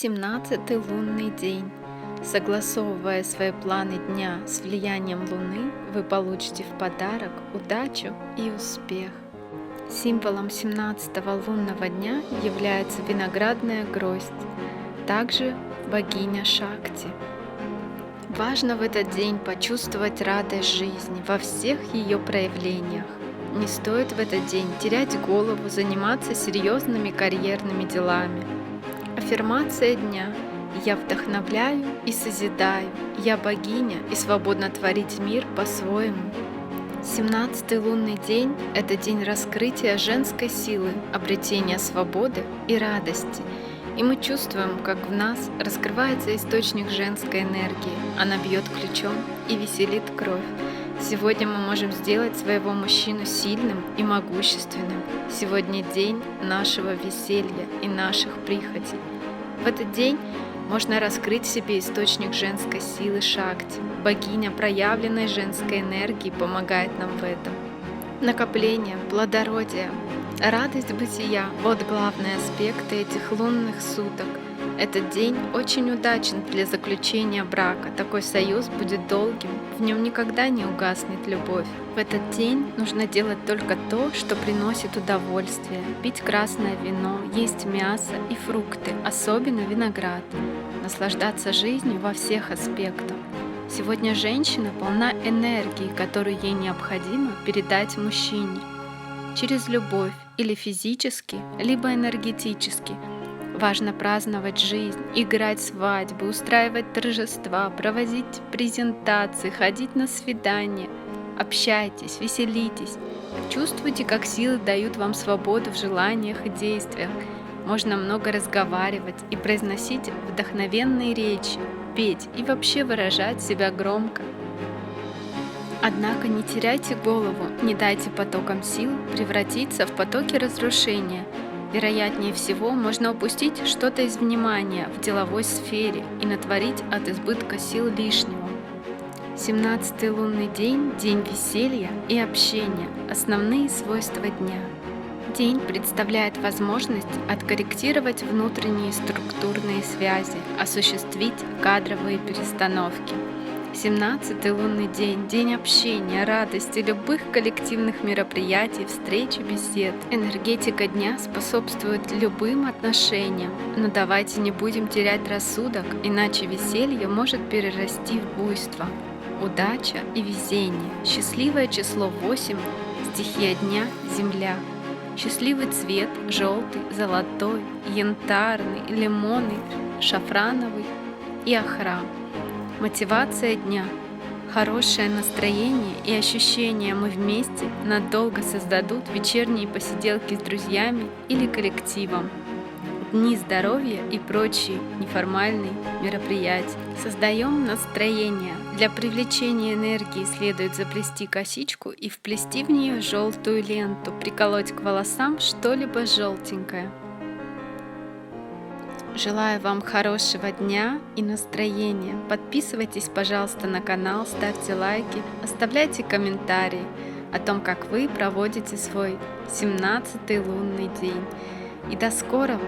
17 лунный день. Согласовывая свои планы дня с влиянием Луны, вы получите в подарок удачу и успех. Символом 17 лунного дня является виноградная гроздь, также богиня Шакти. Важно в этот день почувствовать радость жизни во всех ее проявлениях. Не стоит в этот день терять голову, заниматься серьезными карьерными делами – Аффирмация дня. Я вдохновляю и созидаю. Я богиня и свободно творить мир по-своему. 17 лунный день – это день раскрытия женской силы, обретения свободы и радости. И мы чувствуем, как в нас раскрывается источник женской энергии. Она бьет ключом и веселит кровь. Сегодня мы можем сделать своего мужчину сильным и могущественным. Сегодня день нашего веселья и наших прихотей. В этот день можно раскрыть себе источник женской силы Шакти. Богиня проявленной женской энергии помогает нам в этом. Накопление, плодородие, радость бытия – вот главные аспекты этих лунных суток – этот день очень удачен для заключения брака. Такой союз будет долгим, в нем никогда не угаснет любовь. В этот день нужно делать только то, что приносит удовольствие. Пить красное вино, есть мясо и фрукты, особенно виноград. Наслаждаться жизнью во всех аспектах. Сегодня женщина полна энергии, которую ей необходимо передать мужчине. Через любовь или физически, либо энергетически – Важно праздновать жизнь, играть свадьбы, устраивать торжества, проводить презентации, ходить на свидания. Общайтесь, веселитесь. Чувствуйте, как силы дают вам свободу в желаниях и действиях. Можно много разговаривать и произносить вдохновенные речи, петь и вообще выражать себя громко. Однако не теряйте голову, не дайте потокам сил превратиться в потоки разрушения – Вероятнее всего, можно упустить что-то из внимания в деловой сфере и натворить от избытка сил лишнего. 17 лунный день – день веселья и общения, основные свойства дня. День представляет возможность откорректировать внутренние структурные связи, осуществить кадровые перестановки – 17-й лунный день, день общения, радости, любых коллективных мероприятий, встреч и бесед. Энергетика дня способствует любым отношениям, но давайте не будем терять рассудок, иначе веселье может перерасти в буйство. Удача и везение. Счастливое число 8, стихия дня – Земля. Счастливый цвет – желтый, золотой, янтарный, лимонный, шафрановый и охра. Мотивация дня. Хорошее настроение и ощущение «мы вместе» надолго создадут вечерние посиделки с друзьями или коллективом, дни здоровья и прочие неформальные мероприятия. Создаем настроение. Для привлечения энергии следует заплести косичку и вплести в нее желтую ленту, приколоть к волосам что-либо желтенькое. Желаю вам хорошего дня и настроения. Подписывайтесь, пожалуйста, на канал, ставьте лайки, оставляйте комментарии о том, как вы проводите свой 17-й лунный день. И до скорого!